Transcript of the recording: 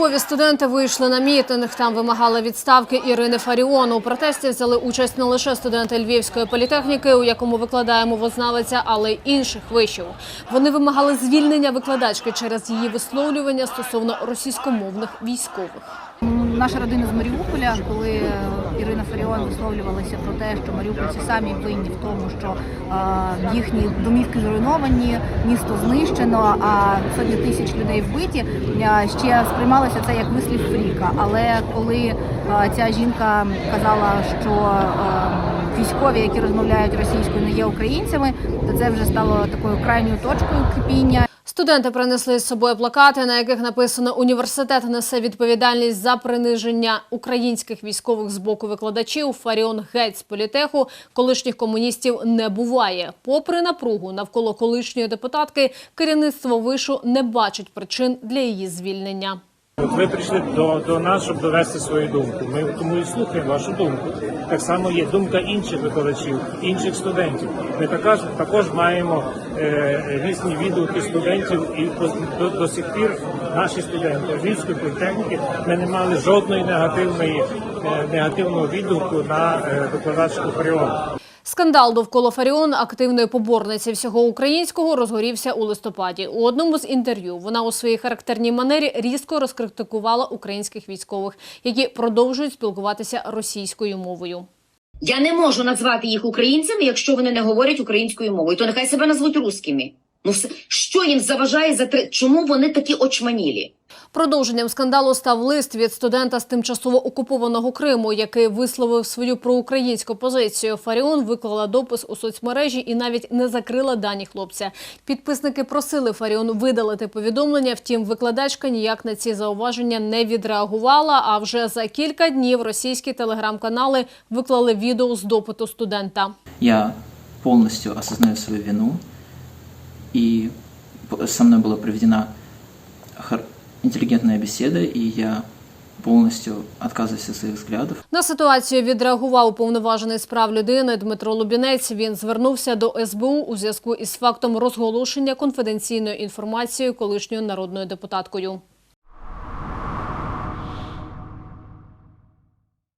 Львові студенти вийшли на мітинг. Там вимагали відставки Ірини Фаріон. У протесті взяли участь не лише студенти Львівської політехніки, у якому викладає мовознавиця, але й інших вишів. Вони вимагали звільнення викладачки через її висловлювання стосовно російськомовних військових. Наша родина з Маріуполя, коли е, Ірина Фаріон висловлювалася про те, що маріупольці самі винні в тому, що їхні домівки зруйновані, місто знищено, а сотні тисяч людей вбиті, ще сприймалося це як вислів фріка. Але коли ця жінка казала, що військові, які розмовляють російською, не є українцями, то це вже стало такою крайньою точкою кипіння. Студенти принесли з собою плакати, на яких написано Університет несе відповідальність за приниження українських військових з боку викладачів. Фаріон геть політеху колишніх комуністів не буває. Попри напругу навколо колишньої депутатки, керівництво вишу не бачить причин для її звільнення. Ви прийшли до, до нас, щоб довести свою думку. Ми тому і слухаємо вашу думку. Так само є думка інших викладачів, інших студентів. Ми також, також маємо е, різні відгуки студентів, і до, до сих пір наші студенти Львівської політехніки ми не мали жодної негативної е, негативного відгуку на е, викладачку Фаріон. Скандал довкола Фаріон, активної поборниці всього українського, розгорівся у листопаді. У одному з інтерв'ю вона у своїй характерній манері різко розкритикувала українських військових, які продовжують спілкуватися російською мовою. Я не можу назвати їх українцями, якщо вони не говорять українською мовою. То нехай себе назвуть русскими. Ну все, що їм заважає за три? Чому вони такі очманілі? Продовженням скандалу став лист від студента з тимчасово окупованого Криму, який висловив свою проукраїнську позицію. Фаріон виклала допис у соцмережі і навіть не закрила дані хлопця. Підписники просили Фаріон видалити повідомлення. Втім, викладачка ніяк на ці зауваження не відреагувала. А вже за кілька днів російські телеграм-канали виклали відео з допиту студента. Я полностью осознаю свою вину, и со мной была проведена интеллигентная беседа, и я Повністю відказуюся своїх взглядів. На ситуацію відреагував уповноважений з прав людини Дмитро Лубінець. Він звернувся до СБУ у зв'язку із фактом розголошення конфіденційної інформації колишньою народною депутаткою.